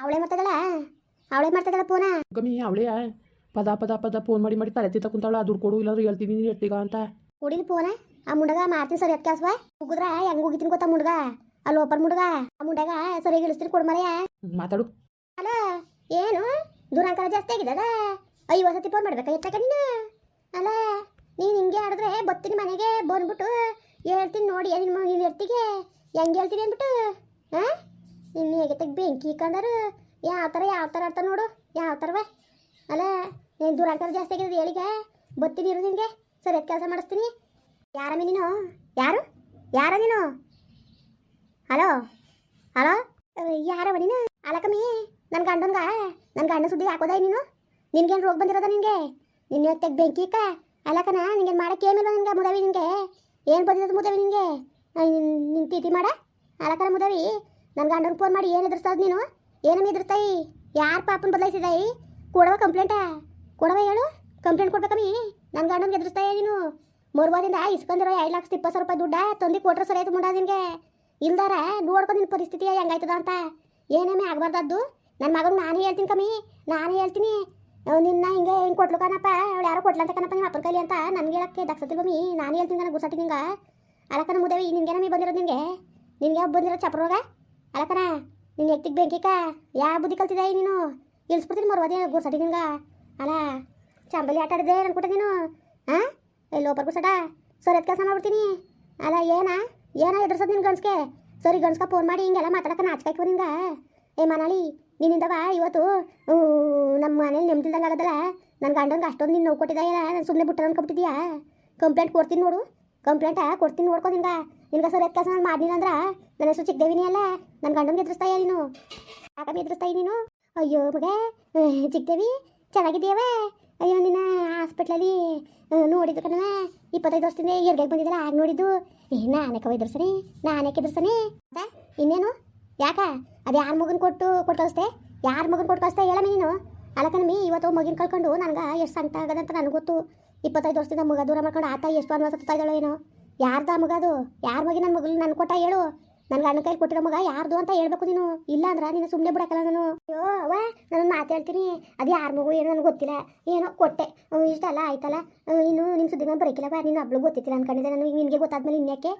ಅವಳೆ ಮಾಡ್ತದಳ ಅವಳೆ ಮಾಡ್ತದಳ ಪೋನ ಗಮಿ ಅವಳೆ ಪದ ಪದ ಪದ ಫೋನ್ ಮಾಡಿ ಮಾಡಿ ತಲೆ ತಿತ್ತ ಕುಂತಾಳ ದುಡ್ಡು ಕೊಡು ಇಲ್ಲಾಂದ್ರೆ ಹೇಳ್ತೀನಿ ನೀನು ಎಟ್ಟಿಗ ಅಂತ ಕುಡಿಲಿ ಪೋನ ಆ ಮುಂಡಗ ಮಾಡ್ತೀನಿ ಸರಿ ಅದ್ ಕೆಲ್ಸವ ಮುಗಿದ್ರ ಹೆಂಗ್ ಹೋಗಿತೀನಿ ಗೊತ್ತಾ ಮುಂಡಗ ಅಲ್ಲಿ ಓಪನ್ ಮುಂಡಗ ಆ ಮುಂಡಗ ಸರಿಯಾಗಿ ಇಳಿಸ್ತೀನಿ ಕೊಡ್ ಮರೆಯ ಮಾತಾಡು ಅಲ್ಲ ಏನು ದೂರಾಂಕರ ಜಾಸ್ತಿ ಆಗಿದದ ಐವತ್ತು ಸತಿ ಫೋನ್ ಮಾಡ್ಬೇಕಾ ಎತ್ತಕ ನೀನು ಅಲ್ಲ ನೀನು ಹಿಂಗೆ ಆಡಿದ್ರೆ ಬತ್ತೀನಿ ಮನೆಗೆ ಬಂದ್ಬಿಟ್ಟು ಹೇಳ್ತೀನಿ ನೋಡಿ ನಿನ್ನ ನೀನು ಎತ್ತಿಗೆ ಹೆಂಗೆ ಹೇಳ್ತೀನಿ ಅಂದ್ಬಿಟ್ಟು? ಹಾಂ? ಇನ್ನು ಹೇಗೆ ತೆಗ್ ಬೆಂಕಿ ಇಕ್ಕಂದರು ಯಾವ ಥರ ಯಾವ ಥರ ಆಡ್ತಾನೆ ನೋಡು, ಯಾವ ಥರವ ಅಲ್ಲ, ನೀನು ದೂರಾಂಕರ ಜಾಸ್ತಿ ಆಗಿದೆ ಹೇಳಿಗೆ ಬತ್ತೀನಿ ಇರು ನಿನಗೆ. ಸರಿ ಎತ್ ಕೆಲಸ ಮಾಡಿಸ್ತೀನಿ. ಯಾರಮ್ಮಿ ನೀನು ಯಾರು? ಯಾರ ನೀನು? ಹಲೋ? ಹಲೋ? ಯಾರವ ನೀನು? ಅಲಕಮ್ಮಿ ನನ್ನ ಗಂಡನ್ಗ ನನ್ನ ಗಂಡ ಸುದ್ದಿ ಹಾಕೋದ ನೀನು? ನಿನ್ಗೇನು ರೋಗ ಬಂದಿರೋದ ನಿನಗೆ? ನಿನ್ನ ತೆಗ್ ಬೆಂಕಿ ಇಕ್ಕ? ಅಲಕನ ನಿಂಗೇನು ಮಾಡಕ್ಕೆ ಏನಿಲ್ಲ ನಿನಗೆ ಮುದವಿ ನಿನಗೆ? ಏನು ಬಂದಿರೋದು ಮುದವಿ ನಿನಗೆ? ನಿನ್ನ ಮಾಡ. ಅಲಕರ ಮುದವಿ ನನ್ನ ಗಂಡನ ಫೋನ್ ಮಾಡಿ ಏನು ಎದುರಿಸ್ತದ ನೀನು? ಏನಮ್ಮ ಎದುರಿಸ್ತಾಯಿ? ಯಾರು ಪಾಪನ ಬದಲಾಯಿಸಿದಾಯಿ ಕೊಡವ ಕಂಪ್ಲೇಂಟ ಕೊಡವ ಹೇಳು. ಕಂಪ್ಲೇಂಟ್ ಕೊಡ್ಬೇಕಮ್ಮಿ ನನ್ನ ಗಂಡನಿಗೆ ಎದುರಿಸ್ತಾಯ ನೀನು? ಮೊರವಾದಿಂದ ಇಸ್ಕೊಂಡಿರೋ ಐದು ಲಕ್ಷ ಇಪ್ಪತ್ತು ಸಾವಿರ ರೂಪಾಯಿ ದುಡ್ಡ ತಂದು ಕೊಟ್ರೆ ಸರಿ ಆಯ್ತು ಮುಂಡ ನಿನಗೆ. ಇಲ್ದಾರ ನೋಡ್ಕೊಂಡು ನಿನ್ನ ಪರಿಸ್ಥಿತಿ ಹೆಂಗಾಯ್ತದ ಅಂತ. ಏನೇಮೇ ಆಗಬಾರ್ದದ್ದು? ನನ್ನ ಮಗನ ನಾನೇ ಹೇಳ್ತೀನಿ ಕಮ್ಮಿ ನಾನೇ ಹೇಳ್ತೀನಿ. ನಿನ್ನ ಹಿಂಗೆ ಹಿಂಗೆ ಕೊಟ್ಲು ಕಣಪ್ಪ. ಅವ್ಳು ಯಾರೋ ಕೊಟ್ಲಂತ ಕಣಪ್ಪ ನಿಮ್ಮ ಅಪ್ಪನ ಕೈಲಿ ಅಂತ ನನಗೆ ಹೇಳಕ್ಕೆ ದಕ್ಷತಿಲ್ ಬಮ್ಮಿ ನಾನೇ ಹೇಳ್ತೀನಿ ನನಗೆ ಗುಸಾಟಿ ನಿಂಗೆ ಅಲಕನ ಮುದೇವಿ ನಿನ್ಗೆ ನಮಗೆ ಬಂದಿರೋದು ನಿನಗೆ ಯಾವ ಬಂದಿರೋ ಚಪ್ರೋಗ ಅಲಕನ ನಿನ್ನ ಎಕ್ತಿಗೆ ಬೆಂಕಿಕ? ಯಾವ ಬುದ್ಧಿ ಕಲ್ತಿದ್ದೆ ನೀನು? ಇಳಿಸ್ಬಿಡ್ತೀನಿ ಮರ್ವಾದಿ ಗುಸಾಟಿ ನಿಂಗೆ ಅಲ್ಲ ಚಂಬಲಿ ಆಟ ಆಡಿದೆ ಅನ್ಕೊಟ್ಟೆ ನೀನು. ಹಾಂ ಎಲ್ಲಿ ಒಬ್ಬರು ಗುರ್ಸಟ ಸರಿ ಅದು ಕೆಲಸ ಮಾಡ್ಬಿಡ್ತೀನಿ. ಅಲ್ಲ ಏನಾ? ಏನ ಎದುರ್ಸೋದು ನಿನ್ನ ಗನ್ಸ್ಗೆ ಸರಿ ಗಣಸ್ಕ ಫೋನ್ ಮಾಡಿ ಹಿಂಗೆಲ್ಲ ಮಾತಾಡಕ ನಾಚ್ಕಾಯ್ಕೋ ನಿಂಗೆ ಏ ಮನಾಲಿ, ನಿನ್ನಿಂದವ ಇವತ್ತು? ನಮ್ಮ ಮನೇಲಿ ನೆಮ್ಮದಿಲ್ದಂಗೆ ಆಗೋದಲ್ಲ? ನನ್ನ ಗಂಡಂಗೆ ಅಷ್ಟೊಂದು ನೀನು ನೋವು ಕೊಟ್ಟಿದ್ದಾಯಲ್ಲ ನಾನು ಸುಮ್ಮನೆ ಬಿಟ್ಟರೆ ಅನ್ಕೊಬಿಟ್ಟಿದ್ಯಾ ಕಂಪ್ಲೇಂಟ್ ಕೊಡ್ತೀನಿ ನೋಡು. ಕಂಪ್ಲೇಂಟ ಕೊಡ್ತೀನಿ ನೋಡ್ಕೊ ನಿನ್ಗೆ. ಸರಿ ಕೆಲಸ ನಾನು ಮಾಡಲಿಲ್ಲ ಅಂದ್ರೆ ನನ್ನ ಹೆಸರು ಚಿಕ್ಕದೇವಿನಿ ಅಲ್ಲ. ನನ್ನ ಗಂಡನಿಗೆ ಎದುರಿಸ್ತಾಯ ನೀನು? ಯಾಕಂದ್ರೆ ಎದುರಿಸ್ತಾಯಿ ನೀನು? ಅಯ್ಯೋ ಮಗ ಚಿಕ್ಕದೇವಿ ಚೆನ್ನಾಗಿದ್ದೀಯವ ಅಯ್ಯೋ, ನಿನ್ನ ಹಾಸ್ಪಿಟ್ಲಲ್ಲಿ ನೋಡಿದ್ದು ಕಣ ಇಪ್ಪತ್ತೈದು ವರ್ಷದಿಂದ ಎರ್ಗಾಗಿ ಬಂದಿದ್ದಲ್ಲ, ಆಗ ನೋಡಿದ್ದು. ಏ ನಾನೇ ಕವ ನಾನೇಕೆ ನಾನೇ ಅದ ಇನ್ನೇನು? ಯಾಕ? ಅದು ಯಾರ ಮಗನ ಕೊಟ್ಟು ಕೊಟ್ಟು ಕಳಿಸ್ತೆ ಯಾರ ಮಗನ ಕೊಟ್ಟು ಕಳಿಸ್ತೆ ಹೇಳಮ್ಮ ನೀನು? ಅಲಕನಮ್ಮಿ ಇವತ್ತು ಮಗಿನ ಕಳ್ಕೊಂಡು ನನಗೆ ಎಷ್ಟು ಸಂಕಟ ಆಗದಂತ ನನಗೆ ಗೊತ್ತು. ಇಪ್ಪತ್ತೈದು ವರ್ಷದಿಂದ ಮುಗ ದೂರ ಮಾಡ್ಕೊಂಡು ಆತ ಎಷ್ಟು ಅನ್ವಾಸ ಇದ್ದಾಳೋ ಏನೋ? ಯಾರ್ದ ಮುಗದು? ಯಾರ ಮಗಿ ನನ್ನ ಮಗಳು ನನ್ನ ಕೊಟ್ಟ ಹೇಳು. ನನ್ನ ಗಂಡ ಕೈ ಕೊಟ್ಟಿರೋ ಮಗ ಯಾರ್ದು ಅಂತ ಹೇಳ್ಬೇಕು ನೀನು. ಇಲ್ಲ ಅಂದ್ರೆ ನೀನು ಸುಮ್ಮನೆ ಬಿಡಕಲ್ಲ ನಾನು. ಅಯ್ಯೋ ಅವ ನಾನು ಮಾತಾಡ್ತೀನಿ ಅದು ಯಾರ ಮಗು ಏನೋ ನನಗೆ ಗೊತ್ತಿಲ್ಲ. ಏನೋ ಕೊಟ್ಟೆ. ಇಷ್ಟ ಇಷ್ಟಲ್ಲ ಆಯ್ತಲ್ಲ. ಇನ್ನು ನಿಮ್ಮ ಸುದ್ದಿ ನಾನು ನಿನ್ನ ನೀನು ಹಬ್ಳು ಗೊತ್ತಿತ್ತಿಲ್ಲ ಅನ್ಕೊಂಡಿದ್ದೆ. ನಾನು ನಿನಗೆ ಗೊತ್ತಾದ್ಮೇಲೆ ಇನ್ಯಾಕೆ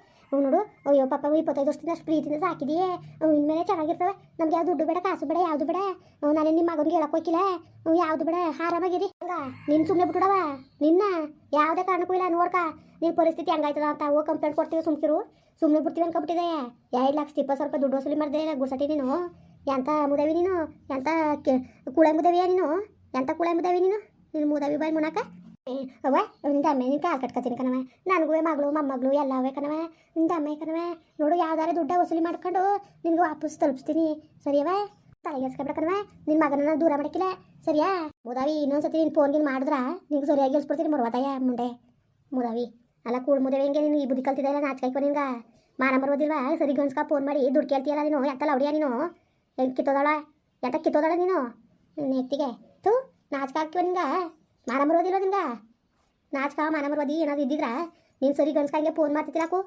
ನೋಡು. ಅಯ್ಯೋ, ಪಾಪ ಇಪ್ಪತ್ತೈದು ವರ್ಷದಿಂದ ಅಷ್ಟು ಪ್ರೀತಿಯಿಂದ ಸಾಕಿದೆಯೇ. ಇನ್ಮೇಲೆ ಚೆನ್ನಾಗಿರ್ತವೆ. ನಮ್ಗೆ ಯಾವ ದುಡ್ಡು ಬೇಡ, ಕಾಸು ಬೇಡ, ಯಾವುದು ಬೇಡ. ನಾನು ನಿಮ್ಮ ಮಗನಿಗೆ ಹೇಳಕ್ ಹೋಗಿಲ್ಲ ಯಾವುದು ಬೇಡ, ಆರಾಮಾಗಿರಿ. ನಿನ್ನ ಸುಮ್ಮನೆ ಬಿಟ್ಬಿಡವ ನಿನ್ನ. ಯಾವುದೇ ಕಾರಣಕ್ಕೂ ಇಲ್ಲ, ನೋಡ್ಕ. ನಿನ್ನ ಪರಿಸ್ಥಿತಿ ಹಂಗಾಯ್ತದ ಅಂತ ಹೋಗಿ ಕಂಪ್ಲೇಂಟ್ ಕೊಡ್ತೀವಿ ಸುಮ್ಕಿರು. ಸುಮ್ಮನೆ ಬಿಡ್ತೀವಿ ಅನ್ಕೊಬಿಟ್ಟಿದೆ ಎರಡು ಲಕ್ಷ ಇಪ್ಪತ್ತು ರೂಪಾಯಿ ದುಡ್ಡು ವಸೂಲಿ ಮಾಡಿದೆ ಗುಸಟಿ ನೀನು. ಎಂತ ಮುದವಿ ನೀನು? ಎಂತ ಕುಳೆ ಮುದವಿಯ ನೀನು? ಎಂತ ಕುಳೆ ಮುದವಿ ನೀನು? ನೀನು ಮುದವಿ ಬಾಯಿ ಮುನಾಕ ಏ, ಅವ್ವ ನಿಂದ ಅಮ್ಮ ನಿನ್ನ ಕಾಲು ಕಟ್ಕೊತೀನಿ ಕಣವ ನನಗೂ ಮಗಳು ಮೊಮ್ಮಗಳು ಎಲ್ಲ ಅವೇ ಕಣವ ನಿಂದ ಅಮ್ಮ ಕಣವ ನೋಡು ಯಾವ್ದಾರ ದುಡ್ಡ ವಸೂಲಿ ಮಾಡ್ಕೊಂಡು ನಿನ್ಗೆ ವಾಪಸ್ ತಲುಪಿಸ್ತೀನಿ. ಸರಿಯವ ತಲೆಗೆಸ್ಕೊಬೇಡ ಕಣವ ನಿನ್ನ ಮಗನ ದೂರ ಮಾಡಕ್ಕಿಲ್ಲ ಸರಿಯಾ? ಮುದಾವಿ ಇನ್ನೊಂದ್ಸತಿ ನೀನು ಫೋನ್ಗಿನ್ ಮಾಡಿದ್ರ ನಿಂಗೆ ಸರಿಯಾಗಿ ಇಳಿಸ್ಬಿಡ್ತೀನಿ ಮರ್ವಾದಯ್ಯ ಮುಂಡೆ ಮುದಾವಿ. ಅಲ್ಲ ಕೂಡ್ ಮುದ್ ಹೆಂಗೆ ನೀನು ಈ ಬುದ್ಧಿ ಕಲ್ತಿದ್ದೆ ಇಲ್ಲ ನಾಚ್ಕಾಯ್ಕೊ ನಿನ್ಗ? ಮಾನ ಬರೋದಿಲ್ವಾ? ಸರಿ ಗನ್ಸ್ಕ ಫೋನ್ ಮಾಡಿ, ದುಡ್ಡು ಕೇಳ್ತೀಯಲ್ಲ ನೀನು? ಎಂತ ಲವಡಿಯ ನೀನು? ಹೆಂಗೆ ಕಿತ್ತೋದಾಳ? ಎಂತ ಕಿತ್ತೋದಾಳ ನೀನು? ನೆತ್ತಿಗೆ. ತು ನಾಚ್ಕ ಹಾಕ್ತೀವ ನಿಂಗೆ ಮಾನ ಬರೋದಿಲ್ಲ ನಿಂಗೆ ನಾಚ್ಕ ಮಾನ ಬರೋದಿ? ಏನಾದ್ರು ಇದ್ದಿದ್ರ? ನೀನು ಸರಿ ಗನ್ಸ್ಕ ಹಂಗೆ ಫೋನ್ ಮಾಡ್ತಿದ್ದಿರಾಕು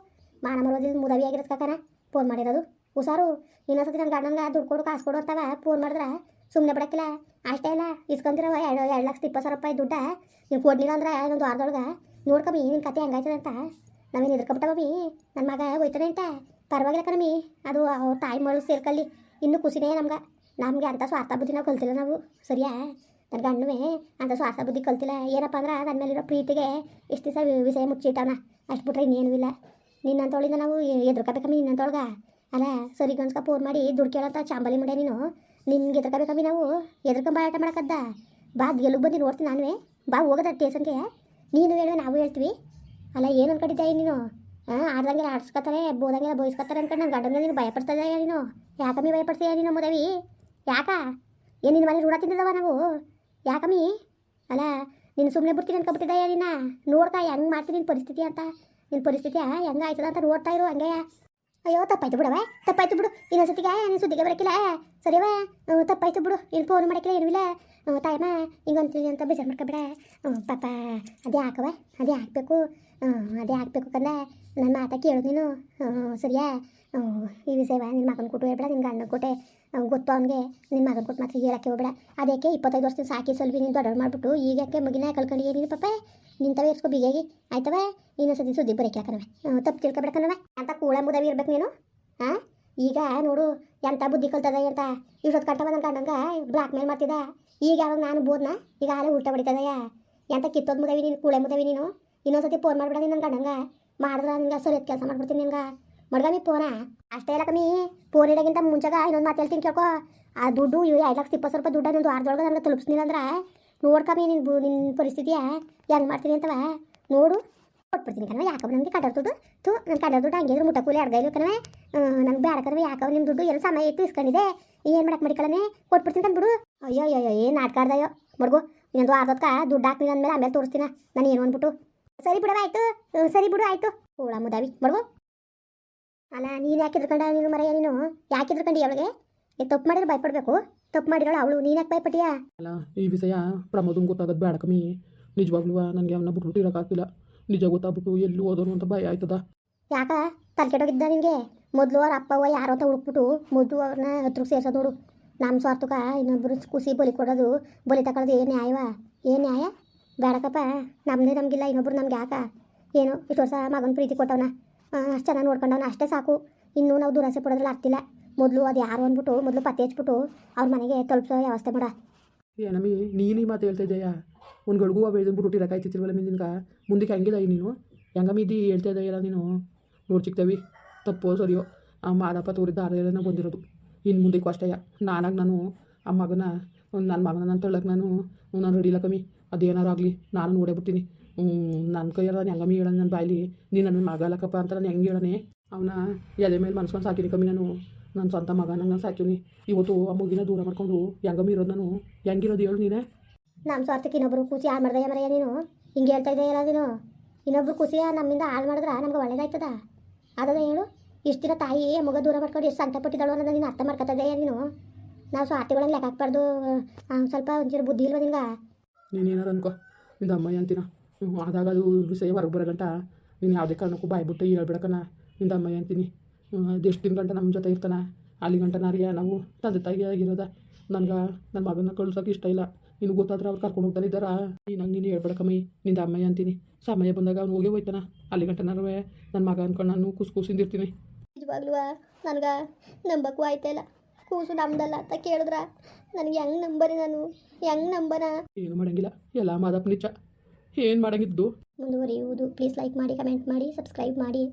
ಮಾನ ಬರೋದಿಲ್ಲ ಮುದವಿ ಕಾಕನ? ಫೋನ್ ಮಾಡಿರೋದು? ಹುಷಾರು? ಇನ್ನೊಂದ್ಸತಿ ನನ್ನ ಗಂಡಂಗ ದುಡ್ಡು ಕೊಡು, ಕಾಸು ಕೊಡು ಅಂತವ ಫೋನ್ ಮಾಡಿದ್ರೆ? ಸುಮ್ಮನೆ ಬಿಡಕ್ಕಿಲ್ಲ ಅಷ್ಟೇ ಇಲ್ಲ ಇಸ್ಕೊಂತಿರವ ಎರಡು ಎರಡು ಲಕ್ಷದ ಇಪ್ಪತ್ತು ಸಾವಿರ ರೂಪಾಯಿ ದುಡ್ಡ? ನೀವು ಕೊಡ್ಲಿಲ್ಲ ಅಂದ್ರೆ ಇನ್ನೊಂದು ವಾರದೊಳಗೆ? ನೋಡ್ಕಮ್ಮಿ ನಿನ್ನ ಕತೆ ಹೆಂಗಾಯ್ತದಂತ? ನಾವೇನು ಎದ್ರಕೊಬಿಟ್ಟವಮ್ಮಿ ನನ್ನ ಮಗ ಹೋಯ್ತಾನೆ ಅಂತ ಪರವಾಗಿಲ್ಲ ಕಣಮಿ. ಅದು ಅವ್ರ ತಾಯಿ ಮಗಳು ಸೇರ್ಕಲ್ಲಿ ಇನ್ನೂ ಖುಷಿನೇ ನಮ್ಗೆ. ನಮಗೆ ಅಂಥ ಸ್ವಾರ್ಥ ಬುದ್ಧಿ ನಾವು ಕಲ್ತಿಲ್ಲ ನಾವು. ಸರಿಯಾ? ನನ್ನ ಗಂಡುವೆ ಅಂಥ ಸ್ವಾರ್ಥ ಬುದ್ಧಿ ಕಲ್ತಿಲ್ಲ. ಏನಪ್ಪ ಅಂದ್ರೆ ನನ್ನ ಮೇಲಿರೋ ಪ್ರೀತಿಗೆ ಇಷ್ಟು ದಿವಸ ವಿಷಯ ಮುಚ್ಚಿಟ್ಟವನ ಅಷ್ಟು ಬಿಟ್ರೆ ಇನ್ನೇನು ಇಲ್ಲ. ನಿನ್ನಂತೊಳಿಂದ ನಾವು ಎದುರ್ಕೋಬೇಕಮ್ಮಿ ನಿನ್ನಂತೊಳಗ ಅಲ್ಲ ಸರಿ ಗಂಜ್ಕ ಫೋನ್ ಮಾಡಿ ದುಡ್ಡು ಚಾಂಬಲಿ ಮಾಡ್ಯ ನೀನು. ನಿನ್ಗೆ ಎದುರ್ಕೋಬೇಕಮ್ಮಿ ನಾವು. ಎದ್ರಕೊಂಬ ಆಟ ಮಾಡೋಕದ್ದ. ಬಾ ಗೆಲುವು ಬಂದು ನೋಡ್ತೀನಿ ನಾನುವೇ. ಬಾ, ಹೋಗೋದ ಟೇಷನ್ಗೆ. ನೀನು ಹೇಳು, ನಾವು ಹೇಳ್ತೀವಿ. ಅಲ್ಲ, ಏನು ಅನ್ಕೊಂಡಿದ್ದೆ ನೀನು? ಹಾಂ ಆಡ್ದಂಗೆಲ್ಲ ಆಡ್ಸ್ಕೊತಾರೆ ಬೋದಂಗೆಲ್ಲ ಬೋಯಿಸ್ಕೊತಾರೆ ಅನ್ಕೊಂಡು ನನ್ನ ಗಂಡನ ನೀನು ಭಯಪಡ್ತಾ ಇದೆಯಾ ನೀನು? ಯಾಕಮ್ಮಿ ಭಯಪಡ್ತೀಯ ನೀನು ಮದವಿ ಯಾಕ? ಏನು ನಿನ್ನ ಮನೆ ರೂಢ ತಿಂದಿದ್ದವ ನಾವು? ಯಾಕಮ್ಮಿ? ಅಲ್ಲ, ನೀನು ಸುಮ್ಮನೆ ಬಿಡ್ತೀನಿ ಅನ್ಕೊಬಿಟ್ಟಿದ್ದೆ ನಿನ್ನ ನೋಡ್ತಾ, ಹೆಂಗೆ ಮಾಡ್ತೀನಿ ನಿನ್ನ ಪರಿಸ್ಥಿತಿ ಅಂತ? ನಿನ್ನ ಪರಿಸ್ಥಿತಿ ಹೆಂಗೆ ಆಯ್ತದ ಅಂತ ನೋಡ್ತಾ ಇರು ಹಂಗೆ ಅಯ್ಯೋ, ತಪ್ಪಾಯ್ತು ಬಿಡವ ತಪ್ಪಾಯ್ತು ಬಿಡು. ಇನ್ನೊಂದ್ಸತಿಗೆ, ನೀನು ಸುದ್ದಿಗೆ ಬರೋಕ್ಕಿಲ್ಲ ಸರಿಯವ ಹ್ಞೂ, ತಪ್ಪಾಯ್ತು ಬಿಡು. ಏನು ಫೋನ್ ಮಾಡೋಕ್ಕಿಲ್ಲ ಹ್ಞೂ, ತಾಯಮ್ಮ ಹಿಂಗಂತೀವಿ ಅಂತ ಬೇಜಾರು ಮಾಡ್ಕೊಬೇಡ. ಪಾಪ ಅದೇ ಹಾಕವ ಅದೇ ಹಾಕ್ಬೇಕು. ಅದೇ ಹಾಕಬೇಕು ಕಂದ. ನನ್ನ ಮಾತಾ ಕೇಳು ನೀನು. ಸರಿಯಾ? ಈ ವಿಷಯವ ನಿನ್ನ ಮಗನ ಕೊಟ್ಟು ಹೇಳ್ಬೇಡ ನಿನ್ನ ಗಂಡನ ಕೊಟ್ಟೆ. ಗೊತ್ತು ಅವನಿಗೆ? ನಿನ್ನ ಮಗನ ಕೊಟ್ಟು ಮಾತ್ರ ಹೇಳಕ್ಕೆ ಹೋಗ್ಬೇಡ. ಅದಕ್ಕೆ ಇಪ್ಪತ್ತೈದು ವರ್ಷದ ಸಾಕಿ ಸ್ವಲ್ಪ ನೀನು ದೊಡ್ಡವ್ರು ಮಾಡಿಬಿಟ್ಟು ಈಗ ಯಾಕೆ ಮಗಿನ ಕಲ್ಕೊಂಡು ನೀನು ಪಾಪ? ನಿಂತವೇ ಇರ್ಸ್ಕೊ ಬಿಗಿಯಾಗಿ. ಆಯ್ತವ ಇನ್ನೊಂದ್ಸತಿ ಸುದ್ದಿ ಬರೀಕೆ ಕಣವೆ ತಪ್ಪು ತಿಳ್ಕೊಬೇಡ ಕಣವೆ ಅಂತ ಕೂಳ ಮುದವಿ ಇರ್ಬೇಕು ನೀನು. ಹಾಂ? ಈಗ ನೋಡು ಎಂಥ ಬುದ್ಧಿ ಕಲ್ತದ ಅಂತ ಇಷ್ಟೊತ್ತು ಕಟ್ಟ ಬಂದ ಗಂಡಂಗ ಬ್ಲಾಕ್ ಮೇಲ್ ಮಾಡ್ತಿದ್ದ. ಈಗ ಯಾವಾಗ ನಾನು ಬೋದ್ನ? ಈಗ ಆಲೇ ಉಲ್ಟಾ ಹೊಡಿತದಯ್ಯ ಎಂತ ಕಿತ್ತೋದ್ ಮುದವಿ ನೀನು, ಕೂಳೆ ಮುದವಿ ನೀನು? ಇನ್ನೊಂದ್ಸತಿ ಫೋನ್ ಮಾಡ್ಬಿಡ ನನ್ನ ಕಂಡಂಗೆ ಮಾಡಿದ್ರೆ ನಿಂಗೆ ಸರಿ ಕೆಲಸ ಮಾಡ್ಬಿಡ್ತೀನಿ ನಿಂಗೆ ಮಡ್ಗಮಿ ಫೋನ ಅಷ್ಟೇ ಇಲ್ಲ ಕಮ್ಮಿ ಫೋನ್ ಇಡೋಕ್ಕಿಂತ ಮುಂಚೆಗ ಇನ್ನೊಂದು ಮಾತು ಹೇಳ್ತೀನಿ ಕೇಳ್ಕೊ. ಆ ದುಡ್ಡು ಇವು ಐದು ಲಕ್ಷ ಇಪ್ಪತ್ತು ರೂಪಾಯಿ ದುಡ್ಡು ನಿಂದು ವಾರದೊಳಗೆ ನನಗೆ ತಲುಪಿಸ್ನಿಲ್ಲ ಅಂದ್ರೆ? ನೋಡ್ಕಮ್ಮಿ ನಿನ್ನ ನಿನ್ನ ಪರಿಸ್ಥಿತಿಯ. ಹೆಂಗೆ ಮಾಡ್ತೀನಿ ಅಂತವ? ನೋಡು. ಕೊಟ್ಬಿಡ್ತೀನಿ ಕಣವ ಯಾಕವ ನನಗೆ ಕಡರ್ ದುಡ್ಡು ತು ನನ್ನ ಕಡರ್ ದುಡ್ಡು ಹಂಗಿದ್ರು ಮುಟ್ಟ ಕೂಲಿ ಅರ್ಧ ಇಲ್ಲ ಕಣವೇ ನನಗೆ ಬೇಡ ಕಣವೇ ಯಾಕವ ನಿಮ್ಮ ದುಡ್ಡು ಎಲ್ಲ ಸಮಯ ಇತ್ತು ಇಸ್ಕೊಂಡಿದೆ. ಏನು ಮಾಡಕ್ಕೆ ಮಡಿಕಳನೆ? ಕೊಟ್ಬಿಡ್ತೀನಿ ಕಂದ್ಬಿಡು ಅಯ್ಯೋ ಅಯ್ಯೋ ಏನು ನಾಟಕ ಆಡ್ದಯ್ಯೋ? ಮಡ್ಗು, ಇನ್ನೊಂದು ಅರ್ಧಕ್ಕ ದುಡ್ಡು ಹಾಕ್ತೀನಿ ಅಂದಮೇಲೆ ಆಮೇಲೆ ತೋರಿಸ್ತೀನ? ನಾನು ಏನು ಅಂದ್ಬಿಟ್ಟು ಸರಿ ಬಿಡವ ಆಯ್ತು. ಸರಿ ಬಿಡು, ಆಯ್ತು. ಹೋಳ ಮುದಾವಿ. ಮಡ್ಗು. ಅಲ್ಲ, ನೀನು ಯಾಕಿದ್ರು ಕಂಡ ನೀನು ಮರೆಯ ನೀನು? ಯಾಕಿದ್ರು ಕಂಡು ಅವಳಿಗೆ? ತಪ್ಪು ಮಾಡಿದ್ರೆ ಭಯಪಡಬೇಕು? ತಪ್ಪು ಮಾಡಿರೋಳು ಅವಳು, ನೀನು ಯಾಕೆ ಭಯಪಟ್ಟಿಯಾ? ಅಲ್ಲ, ಈ ವಿಷಯ ಪ್ರಮೋದನ್ ಗೊತ್ತಾಗೋದು ಬೇಡ ಕಮ್ಮಿ. ನಿಜವಾಗ್ಲೂ ನನಗೆ ಅವನ್ನ ಬಿಟ್ಬಿಟ್ಟು ಇರೋಕ್ಕಾಗ್ತಿಲ್ಲ ನಿಜ ಗೊತ್ತಾಗ್ಬಿಟ್ಟು ಎಲ್ಲಿ ಹೋದನು ಅಂತ ಭಯ ಆಯ್ತದ? ಯಾಕ? ತಲೆಕೆಡೋಗಿದ್ದ ನಿಮಗೆ ಮೊದಲು ಅವ್ರ ಅಪ್ಪವ್ವ ಯಾರೋ ಅಂತ ಹುಡುಕ್ಬಿಟ್ಟು ಮೊದಲು ಅವ್ರನ್ನ ಹತ್ರಕ್ಕೆ ಸೇರ್ಸೋದು ನೋಡು. ನಮ್ಮ ಸ್ವಾರ್ಥಕ ಇನ್ನೊಬ್ಬರು ಕುಸಿ ಬಲಿ ಕೊಡೋದು, ಬಲಿ ತಗೊಳ್ಳೋದು ಏನು ನ್ಯಾಯವ? ಏನು ನ್ಯಾಯ? ಬೇಡಕಪ್ಪ ನಮ್ಮದೇ ನಮಗಿಲ್ಲ, ಇನ್ನೊಬ್ರು ನಮ್ಗೆ ಯಾಕ? ಏನು, ಇಷ್ಟು ವರ್ಷ ಮಗನ ಪ್ರೀತಿ ಕೊಟ್ಟವನ? ಅಷ್ಟು ಚೆನ್ನಾಗಿ ನೋಡ್ಕೊಂಡವನ, ಅಷ್ಟೇ ಸಾಕು. ಇನ್ನೂ ನಾವು ದುರಾಸೆ ಪಡೋದ್ರಲ್ಲಿ ಆಗ್ತಿಲ್ಲ. ಮೊದಲು ಅದು ಯಾರು ಅಂದ್ಬಿಟ್ಟು, ಮೊದಲು ಪತ್ತೆ ಹಚ್ಬಿಟ್ಟು ಅವ್ರ ಮನೆಗೆ ತಲುಪಿಸೋ ವ್ಯವಸ್ಥೆ ಮಾಡ. ಏನಮ್ಮಿ ನೀನು ಮಾತು ಹೇಳ್ತಾ ಇದ್ದೀಯಾ? ಒಂದು ಗಡ್ಗು ಬೆಳೆದ್ಬಿಟ್ಟು ಬಿಟ್ಟು ಇರೋಕ್ಕಾಯ್ತಿರ್ವಲ್ಲ ನಿನ್ಗೆ ಮುಂದಕ್ಕೆ ಈ ನೀನು. ಹೆಂಗಮ್ಮಿ ಇದ್ದಿ, ಹೇಳ್ತಾ ಇದ್ದಯ್ಯಲ್ಲ ನೀನು? ನೋಡಿ ಚಿಕ್ತವಿ ತಪ್ಪೋ ಸರಿಯೋ. ಆ ಮಾದಪ್ಪ ತೋರಿದ್ದ ಆರೇನ ಬಂದಿರೋದು. ಇನ್ನು ಮುಂದಕ್ಕೆ ಅಷ್ಟಯ್ಯ ನಾನಾಗ ನಾನು, ಆ ಮಗನ ನನ್ನ ಮಗನ ನನ್ನ ತಳ್ಳಕ್ಕೆ ನಾನು ನಾನು ರೆಡಿ ಇಲ್ಲ ಕಮ್ಮಿ. ಅದೇನಾರು ಆಗಲಿ, ನಾನು ನೋಡೇ ಬಿಡ್ತೀನಿ. ನನ್ನ ಕೈಯ್ಯಾರ ನಾನು ಹೆಂಗಮ್ಮಿ ಹೇಳೋಣ ನನ್ನ ಬಾಯಲ್ಲಿ ನೀನು ನನ್ನ ಮಗ ಅಲ್ಲಕ್ಕಪ್ಪ ಅಂತ ನಾನು ಹೆಂಗೆ ಹೇಳನೆ? ಅವನ ಎದೆ ಮೇಲೆ ಮನ್ಸ್ಕೊಂಡು ಸಾಕಿನಿ ಕಮ್ಮಿ ನಾನು. ನನ್ನ ಸ್ವಂತ ಮಗ ನಂಗೆ ಸಾಕಿನಿ ಇವತ್ತು ಆ ಮುಗಿನ ದೂರ ಮಾಡ್ಕೊಂಡು ಹೆಂಗಮ್ಮ ಇರೋದು ನಾನು. ಹೆಂಗಿರೋದು ಹೇಳು ನೀನೇ. ನಮ್ಮ ಸ್ವಾರ್ಥಕ್ಕೆ ಇನ್ನೊಬ್ರು ಕೂಸಿ ಹಾಳು ಮಾಡ್ದೆ ಮರೆಯ ನೀನು. ಹಿಂಗೆ ಹೇಳ್ತಾ ಇದೆಯಲ್ಲ ನೀನು. ಇನ್ನೊಬ್ರು ಕೂಸಿಯ ನಮ್ಮಿಂದ ಹಾಳು ಮಾಡಿದ್ರೆ ನಮ್ಗೆ ಒಳ್ಳೇದಾಯ್ತದ. ಅದದ ಹೇಳು. ಇಷ್ಟು ದಿನ ತಾಯಿ ಮಗ ದೂರ ಮಾಡ್ಕೊಂಡು ಎಷ್ಟು ಸಂಕಟ ಪಟ್ಟಿದ್ದಾಳು ಅನ್ನೋದು ನೀನು ಅರ್ಥ ಮಾಡ್ಕೊತದೆಯಾ ನೀನು. ನಾವು ಸ್ವಾರ್ಥಿಗಳನ್ನ ಲೆಕ್ಕ ಹಾಕ್ಬಾರ್ದು. ಸ್ವಲ್ಪ ಒಂಚೂರು ಬುದ್ಧಿ ಇಲ್ವ ನಿನ್ಗೆ? ನೀನೇನಾರು ಅನ್ಕೋ. ನಿಂದ ಅಮ್ಮಯ್ಯ ಅಂತೀನ. ಆದಾಗ ಅದು ವಿಷಯ ಹೊರಗೆ ಬರೋಗಂಟ ನೀನು ಯಾವುದೇ ಕಾರಣಕ್ಕೂ ಬಾಯ್ಬಿಟ್ಟು ಹೇಳ್ಬಿಡಕನ ನಿಂದ ಅಮ್ಮಯ್ಯ ಅಂತೀನಿ. ಅದೆಷ್ಟು ದಿನ ಗಂಟ ನಮ್ಮ ಜೊತೆ ಇರ್ತಾನೆ. ಅಲ್ಲಿ ಗಂಟ ನಾರಿಯ ನಾವು ತಂದೆ ತಾಯಿ ಆಗಿರೋದ. ನನ್ಗೆ ನನ್ನ ಮಗನ ಕಳ್ಸೋಕೆ ಇಷ್ಟ ಇಲ್ಲ. ನಿನಗೆ ಗೊತ್ತಾದ್ರೆ ಅವ್ರು ಕರ್ಕೊಂಡು ಹೋಗ್ತಾನೆ ಇದ್ದಾರ? ನೀನು ನೀನು ಹೇಳ್ಬೇಡಕಮ್ಮಿ ನಿಂದ ಅಮ್ಮಯ್ಯ ಅಂತೀನಿ. ಸಮಯ ಬಂದಾಗ ಅವ್ನು ಹೋಗಿ ಹೋಯ್ತಾನ. ಅಲ್ಲಿ ಗಂಟ ನಾರುವೆ ನನ್ನ ಮಗ ಅನ್ಕೊಂಡು ನಾನು ಕೂಸು ಕೂಸಿಂದಿರ್ತೀನಿ. ನಿಜವಾಗ್ಲೂ ನನಗೆ ನಂಬಕ್ಕೂ ಆಯ್ತಾ ಇಲ್ಲ. ಕೂಸು ನಮ್ದಲ್ಲ ಅಂತ ಕೇಳಿದ್ರ? ನನಗೆ ಹೆಂಗೆ ನಂಬರಿ ನಾನು? ಹೆಂಗೆ ನಂಬನ? ಏನು ಮಾಡಂಗಿಲ್ಲ. ಎಲ್ಲ ಮಾದಪ್ಪ ನಿಜ ಏನು ಮಾಡಂಗಿದ್ದು? ಮುಂದುವರಿಯುವುದು. ಪ್ಲೀಸ್ ಲೈಕ್ ಮಾಡಿ ಕಮೆಂಟ್ ಮಾಡಿ ಸಬ್ಸ್ಕ್ರೈಬ್ ಮಾಡಿ.